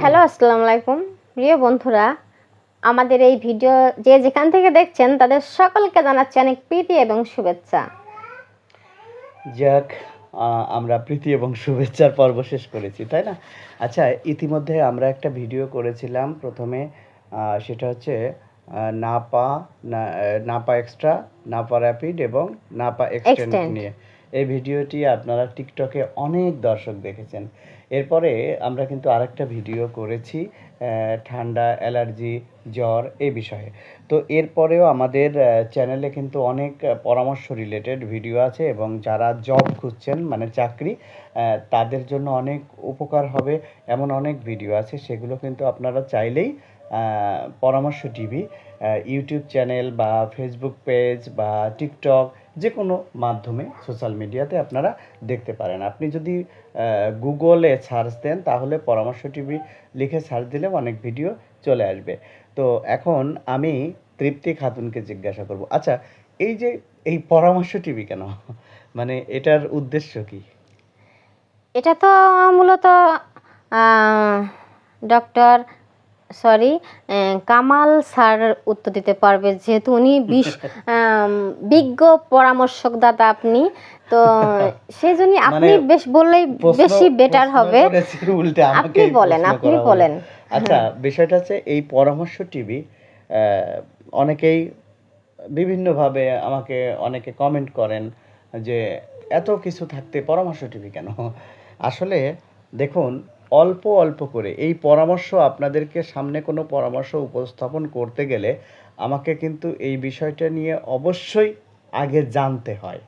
Hello আসসালামু আলাইকুম। প্রিয় বন্ধুরা আমাদের এই ভিডিও যে যেখান থেকে দেখছেন তাদের সকলকে জানাচ্ছি অনেক প্রীতি এবং শুভেচ্ছা। যাক আমরা প্রীতি এবং শুভেচ্ছার পর্ব শেষ করেছি তাই না? আচ্ছা ইতিমধ্যে আমরা একটা ভিডিও করেছিলাম প্রথমে সেটা হচ্ছে নাপা নাপা এক্সট্রা নাপা র্যাপিড এবং নাপা এক্সটেন্ড। নিয়ে। এই ভিডিওটি আপনারা টিকটকে অনেক দর্শক দেখেছেন। এরপরে আমরা কিন্তু আরেকটা ভিডিও করেছি ঠান্ডা, অ্যালার্জি, জ্বর এই বিষয়ে। তো এরপরেও আমাদের চ্যানেলে কিন্তু অনেক পরামর্শ রিলেটেড ভিডিও আছে এবং যারা জব খুঁজছেন মানে চাকরি তাদের জন্য অনেক উপকার হবে এমন অনেক ভিডিও আছে, সেগুলো কিন্তু আপনারা চাইলেই পরামর্শ টিভি ইউটিউব চ্যানেল বা ফেসবুক পেজ বা টিকটক যে কোনো মাধ্যমে সোশ্যাল মিডিয়াতে আপনারা দেখতে পারেন। আপনি যদি গুগলে সার্চ দেন, তাহলে পরামর্শ টিভি লিখে সার্চ দিলে অনেক ভিডিও চলে আসবে। তো এখন আমি তৃপ্তি খাতুনকে জিজ্ঞাসা করব আচ্ছা এই যে এই পরামর্শ টিভি কেন? মানে এটার উদ্দেশ্য কি? এটা তো মূলত ডক্টর সরি কামাল স্যার উত্তর দিতে পারবে যেহেতু উনি বিশ বিজ্ঞ পরামর্শকদাতা আপনি তো সেই জন্য আপনি মানে বেশ বললেই বেশি বেটার হবে। আপনি বলেন আপনি বলেন। আচ্ছা বিষয়টা হচ্ছে এই পরামর্শ টিভি অনেকেই বিভিন্নভাবে আমাকে অনেকে কমেন্ট করেন যে এত কিছু থাকতে পরামর্শ টিভি কেন? আসলে দেখুন অল্প অল্প করে। এই পরামর্শ আপনাদেরকে সামনে কোনো পরামর্শ উপস্থাপন করতে গেলে আমাকে কিন্তু এই বিষয়টা নিয়ে অবশ্যই আগে জানতে হয়,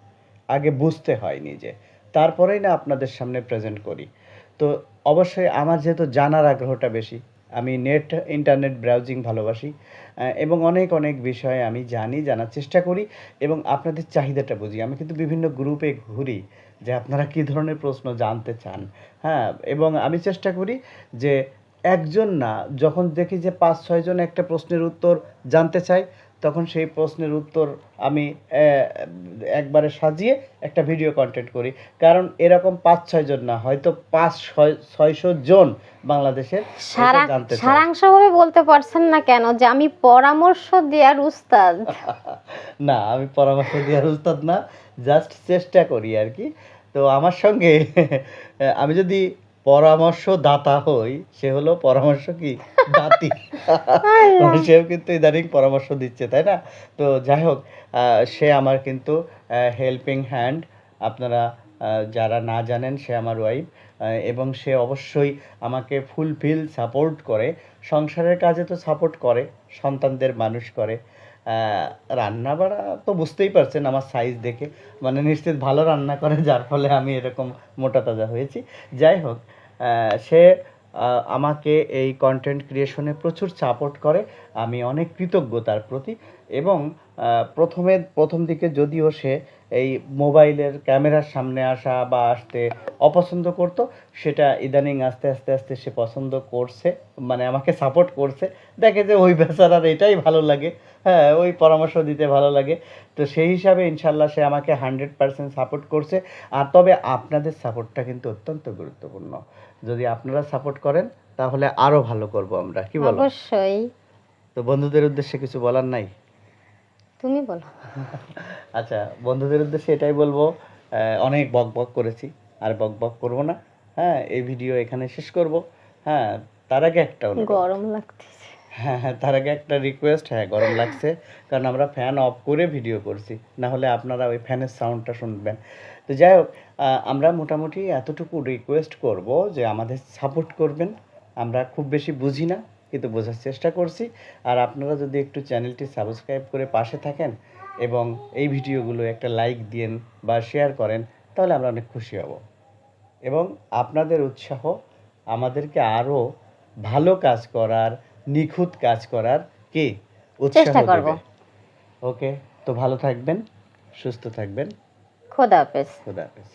আগে বুঝতে হয় নিজে। তারপরেই না আপনাদের সামনে প্রেজেন্ট করি। তো অবশ্যই আমার যেহেতু জানার আগ্রহটা বেশি আমি নেট, ইন্টারনেট ব্রাউজিং ভালোবাসি এবং অনেক অনেক বিষয়ে আমি জানি, জানার চেষ্টা করি, এবং আপনাদের চাহিদাটা বুঝি। আমি কিন্তু বিভিন্ন গ্রুপে ঘুরি যে আপনারা কী ধরনের প্রশ্ন জানতে চান। হ্যাঁ এবং আমি চেষ্টা করি যে একজন না, যখন দেখি যে পাঁচ ছয়জন একটা প্রশ্নের উত্তর জানতে চাই তখন সেই প্রশ্নের উত্তর আমি একবারে সাজিয়ে একটা ভিডিও কন্টেন্ট করি। কারণ এরকম পাঁচ ছয়জন না হয়তো পাঁচ ছয় ছয়শো জন বাংলাদেশের সারাংশভাবে বলতে পারছেন না কেন যে আমি পরামর্শ দেওয়ার উস্তাদ? না আমি পরামর্শ দেওয়ার উস্তাদ না জাস্ট চেষ্টা করি আর কি। তো আমার সঙ্গে আমি যদি পরামর্শ দাতা হই সে হলো পরামর্শ কি? দাতি। সেও কিন্তু ইদানিং পরামর্শ দিচ্ছে তাই না? তো যাই হোক সে আমার কিন্তু হেল্পিং হ্যান্ড আপনারা যারা না জানেন সে আমার ওয়াইফ এবং সে অবশ্যই আমাকে ফুলফিল সাপোর্ট করে। সংসারের কাজে তো সাপোর্ট করে সন্তানদের মানুষ করে। রান্না বাড়া তো বুঝতেই পারছেন আমার সাইজ দেখে। মানে নিশ্চিত ভালো রান্না করে, যার ফলে আমি এরকম মোটা তাজা হয়েছি। যাই হোক সে আমাকে এই কন্টেন্ট ক্রিয়েশনে প্রচুর সাপোর্ট করে। আমি অনেক কৃতজ্ঞ তার প্রতি। এবং প্রথমে প্রথম দিকে যদিও সে এই মোবাইলের ক্যামেরার সামনে আসা বা আসতে অপছন্দ করত সেটা ইদানিং আস্তে আস্তে আস্তে সে পছন্দ করছে মানে আমাকে সাপোর্ট করছে। দেখে যে ওই বেচারার এটাই ভালো লাগে। হ্যাঁ ওই পরামর্শ দিতে ভালো লাগে। তো সেই হিসাবে ইনশাল্লাহ সে আমাকে হান্ড্রেড পার্সেন্ট সাপোর্ট করছে। আর তবে আপনাদের সাপোর্টটা কিন্তু অত্যন্ত গুরুত্বপূর্ণ। যদি আপনারা সাপোর্ট করেন তাহলে আরও ভালো করব আমরা। কি বলো? অবশ্যই। তো বন্ধুদের উদ্দেশ্যে কিছু বলার নাই? তুমি বলো। আচ্ছা বন্ধুদের উদ্দেশ্যে এটাই বলব অনেক বক বক করেছি আর বক বক করব না। হ্যাঁ এই ভিডিও এখানে শেষ করব। হ্যাঁ তার আগে একটা। গরম লাগতেছে। হ্যাঁ হ্যাঁ তার আগে একটা রিকোয়েস্ট হ্যাঁ গরম লাগছে কারণ আমরা ফ্যান অফ করে ভিডিও করছি। না হলে আপনারা ওই ফ্যানের সাউন্ডটা শুনবেন। তো যাই হোক আমরা মোটামুটি এতটুকু রিকোয়েস্ট করব যে আমাদের সাপোর্ট করবেন। আমরা খুব বেশি বুঝি না। কিন্তু বোঝার চেষ্টা করছি। আর আপনারা যদি একটু চ্যানেলটি সাবস্ক্রাইব করে পাশে থাকেন এবং এই ভিডিওগুলো একটা লাইক দিন বা শেয়ার করেন তাহলে আমরা অনেক খুশি হব। এবং আপনাদের উৎসাহ আমাদেরকে আরও ভালো কাজ করার নিখুঁত কাজ করার কি উৎসাহ করব। দেবে? ওকে তো ভালো থাকবেন সুস্থ থাকবেন। খোদা হাফেজ। খুদা হাফেজ।